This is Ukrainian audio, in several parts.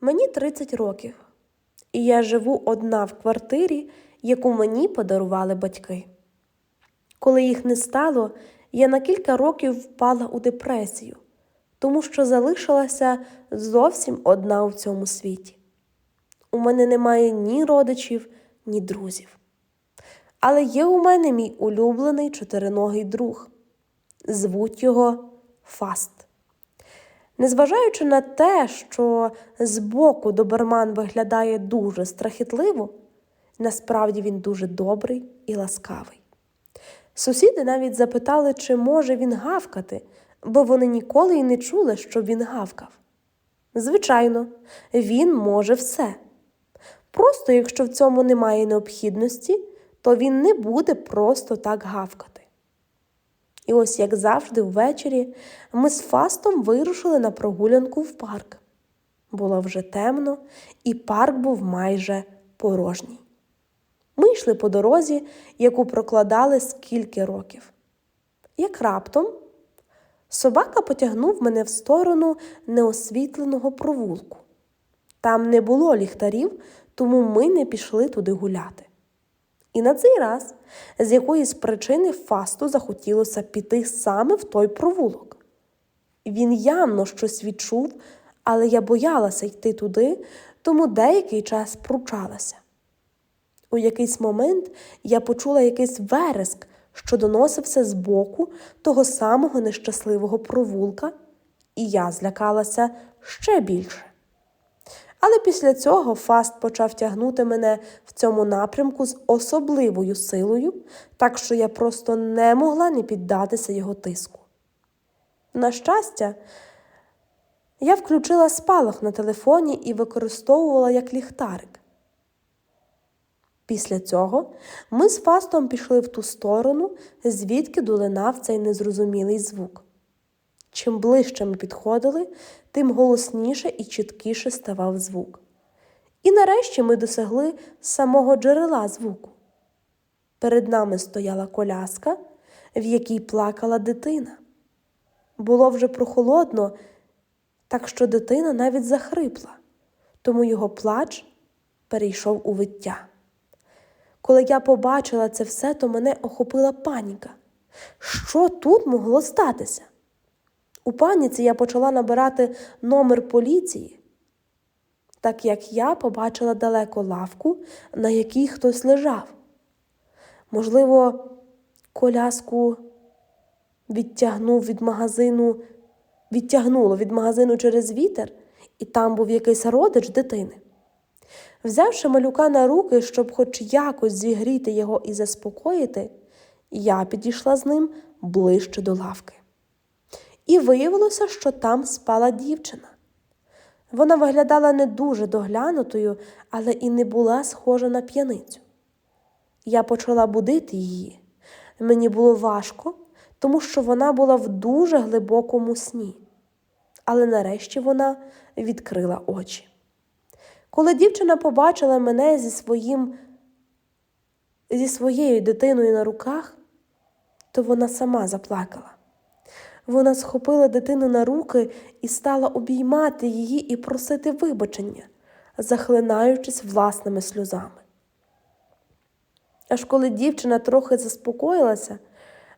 Мені 30 років, і я живу одна в квартирі, яку мені подарували батьки. Коли їх не стало, я на кілька років впала у депресію, тому що залишилася зовсім одна у цьому світі. У мене немає ні родичів, ні друзів. Але є у мене мій улюблений чотириногий друг. Звуть його Фаст. Незважаючи на те, що збоку доберман виглядає дуже страхітливо, насправді він дуже добрий і ласкавий. Сусіди навіть запитали, чи може він гавкати, бо вони ніколи й не чули, щоб він гавкав. Звичайно, він може все. Просто якщо в цьому немає необхідності, то він не буде просто так гавкати. І ось, як завжди, ввечері ми з Фастом вирушили на прогулянку в парк. Було вже темно, і парк був майже порожній. Ми йшли по дорозі, яку прокладали скільки років. Як раптом собака потягнув мене в сторону неосвітленого провулку. Там не було ліхтарів, тому ми не пішли туди гуляти. І на цей раз з якоїсь причини Фасту захотілося піти саме в той провулок. Він явно щось відчув, але я боялася йти туди, тому деякий час пручалася. У якийсь момент я почула якийсь вереск, що доносився з боку того самого нещасливого провулка, і я злякалася ще більше. Але після цього Фаст почав тягнути мене в цьому напрямку з особливою силою, так що я просто не могла не піддатися його тиску. На щастя, я включила спалах на телефоні і використовувала як ліхтарик. Після цього ми з Фастом пішли в ту сторону, звідки долинав цей незрозумілий звук. Чим ближче ми підходили, тим голосніше і чіткіше ставав звук. І нарешті ми досягли самого джерела звуку. Перед нами стояла коляска, в якій плакала дитина. Було вже прохолодно, так що дитина навіть захрипла, тому його плач перейшов у виття. Коли я побачила це все, то мене охопила паніка. Що тут могло статися? У паніці я почала набирати номер поліції, так як я побачила далеко лавку, на якій хтось лежав. Можливо, коляску відтягнув від магазину, відтягнуло від магазину через вітер, і там був якийсь родич дитини. Взявши малюка на руки, щоб хоч якось зігріти його і заспокоїти, я підійшла з ним ближче до лавки. І виявилося, що там спала дівчина. Вона виглядала не дуже доглянутою, але і не була схожа на п'яницю. Я почала будити її. Мені було важко, тому що вона була в дуже глибокому сні. Але нарешті вона відкрила очі. Коли дівчина побачила мене зі своїм, зі своєю дитиною на руках, то вона сама заплакала. Вона схопила дитину на руки і стала обіймати її і просити вибачення, захлинаючись власними сльозами. Аж коли дівчина трохи заспокоїлася,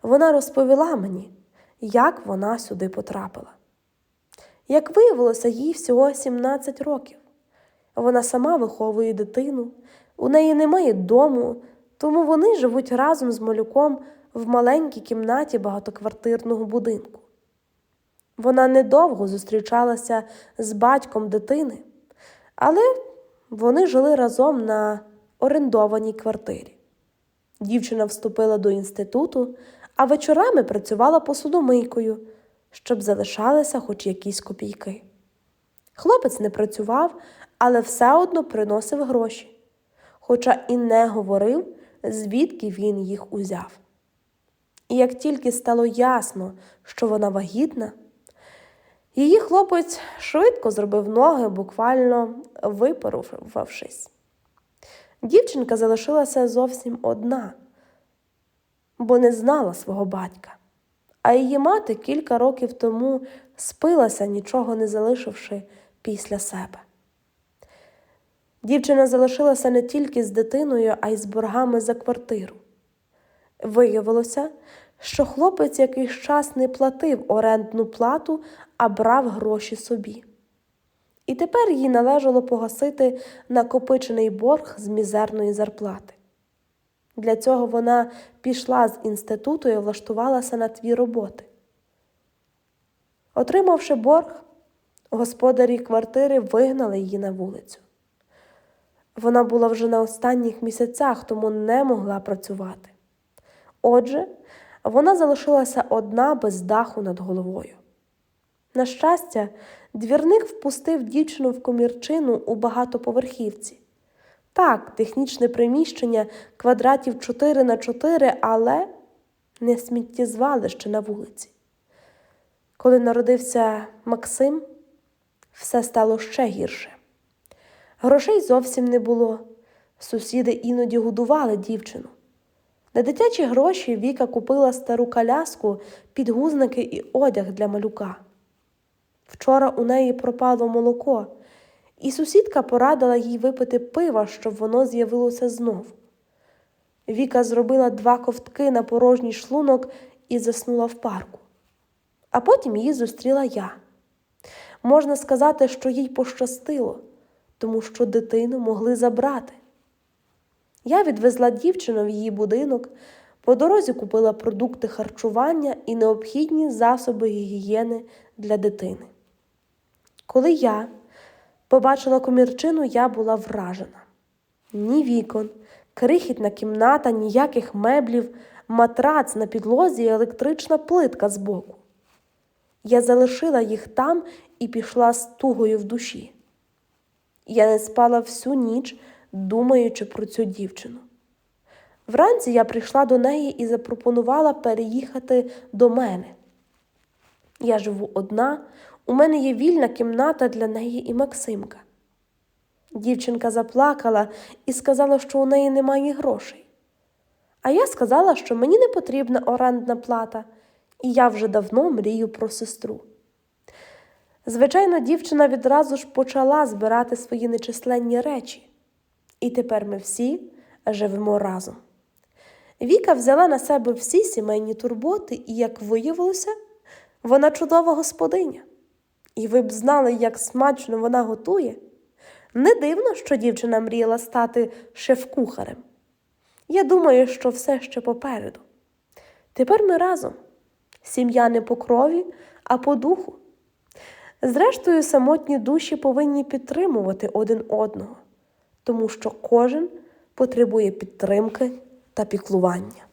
вона розповіла мені, як вона сюди потрапила. Як виявилося, їй всього 17 років. Вона сама виховує дитину, у неї немає дому, тому вони живуть разом з малюком в маленькій кімнаті багатоквартирного будинку. Вона недовго зустрічалася з батьком дитини, але вони жили разом на орендованій квартирі. Дівчина вступила до інституту, а вечорами працювала посудомийкою, щоб залишалися хоч якісь копійки. Хлопець не працював, але все одно приносив гроші, хоча і не говорив, звідки він їх узяв. І як тільки стало ясно, що вона вагітна, її хлопець швидко зробив ноги, буквально випарувавшись. Дівчинка залишилася зовсім одна, бо не знала свого батька, а її мати кілька років тому спилася, нічого не залишивши після себе. Дівчина залишилася не тільки з дитиною, а й з боргами за квартиру. Виявилося, що хлопець якийсь час не платив орендну плату, а брав гроші собі. І тепер їй належало погасити накопичений борг з мізерної зарплати. Для цього вона пішла з інституту і влаштувалася на дві роботи. Отримавши борг, господарі квартири вигнали її на вулицю. Вона була вже на останніх місяцях, тому не могла працювати. Отже, вона залишилася одна без даху над головою. На щастя, двірник впустив дівчину в комірчину у багатоповерхівці. Так, технічне приміщення квадратів 4 на 4, але не сміттєзвалище на вулиці. Коли народився Максим, все стало ще гірше. Грошей зовсім не було. Сусіди іноді годували дівчину. На дитячі гроші Віка купила стару коляску, підгузники і одяг для малюка. Вчора у неї пропало молоко, і сусідка порадила їй випити пива, щоб воно з'явилося знов. Віка зробила два ковтки на порожній шлунок і заснула в парку. А потім її зустріла я. Можна сказати, що їй пощастило, тому що дитину могли забрати. Я відвезла дівчину в її будинок, по дорозі купила продукти харчування і необхідні засоби гігієни для дитини. Коли я побачила комірчину, я була вражена. Ні вікон, крихітна кімната, ніяких меблів, матрац на підлозі і електрична плитка збоку. Я залишила їх там і пішла з тугою в душі. Я не спала всю ніч, думаючи про цю дівчину. Вранці я прийшла до неї і запропонувала переїхати до мене. Я живу одна, у мене є вільна кімната для неї і Максимка. Дівчинка заплакала і сказала, що у неї немає грошей. А я сказала, що мені не потрібна орендна плата, і я вже давно мрію про сестру. Звичайно, дівчина відразу ж почала збирати свої нечисленні речі, і тепер ми всі живемо разом. Віка взяла на себе всі сімейні турботи, і, як виявилося, вона чудова господиня. І ви б знали, як смачно вона готує. Не дивно, що дівчина мріяла стати шеф-кухарем. Я думаю, що все ще попереду. Тепер ми разом. Сім'я не по крові, а по духу. Зрештою, самотні душі повинні підтримувати один одного, тому що кожен потребує підтримки та піклування.